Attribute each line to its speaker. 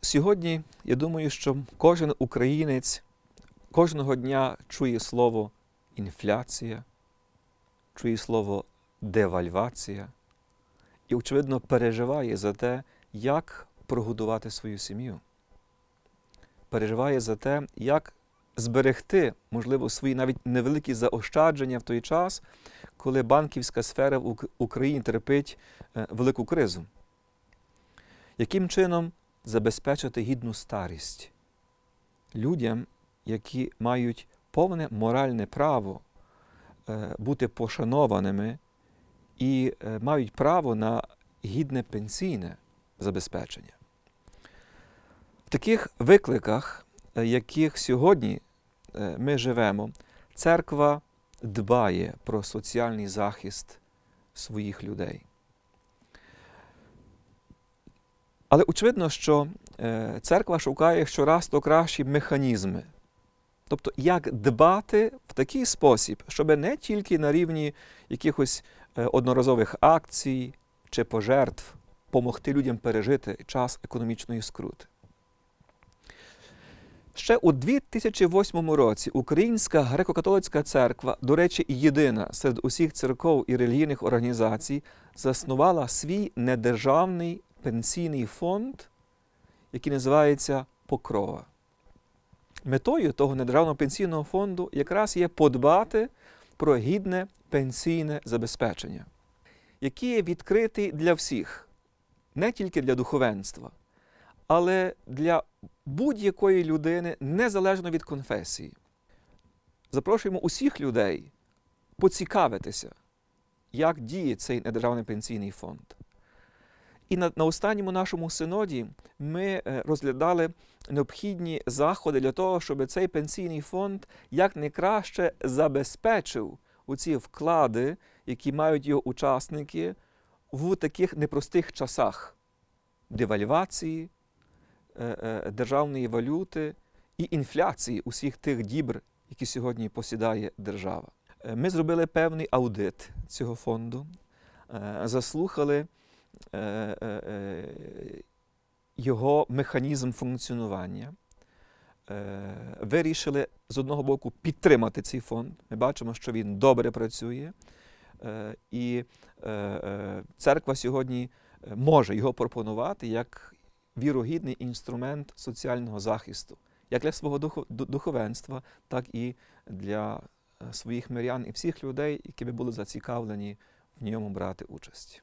Speaker 1: сьогодні я думаю, що кожен українець кожного дня чує слово інфляція, чує слово девальвація і, очевидно, переживає за те, як прогодувати свою сім'ю. Переживає за те, як зберегти, можливо, свої навіть невеликі заощадження в той час, коли банківська сфера в Україні терпить е, велику кризу. Яким чином забезпечити гідну старість людям, які мають повне моральне право е, бути пошанованими і е, мають право на гідне пенсійне забезпечення. В таких викликах, е, яких сьогодні ми живемо, церква дбає про соціальний захист своїх людей. Але очевидно, що е, церква шукає щораз то кращі механізми. Тобто, як дбати в такий спосіб, щоб не тільки на рівні якихось е, одноразових акцій чи пожертв помогти людям пережити час економічної скрути. Ще у 2008 році Українська греко-католицька церква, до речі, єдина серед усіх церков і релігійних організацій, заснувала свій недержавний пенсійний фонд, який називається Покрова. Метою того недержавного пенсійного фонду якраз є подбати про гідне пенсійне забезпечення, який є відкритий для всіх, не тільки для духовенства, але для будь-якої людини, незалежно від конфесії. Запрошуємо усіх людей поцікавитися, як діє цей недержавний пенсійний фонд. І на, на останньому нашому синоді ми е, розглядали необхідні заходи для того, щоб цей пенсійний фонд якнайкраще забезпечив оці вклади, які мають його учасники в таких непростих часах девальвації, е, е, державної валюти і інфляції усіх тих дібр, які сьогодні посідає держава. Ми зробили певний аудит цього фонду, заслухали його механізм функціонування. Е, Вирішили з одного боку підтримати цей фонд. Ми бачимо, що він добре працює, Е, і е, е, церква сьогодні е, може його пропонувати як вірогідний інструмент соціального захисту, як для свого духовенства, так і для е, своїх мирян і всіх людей, які би були зацікавлені в ньому брати участь.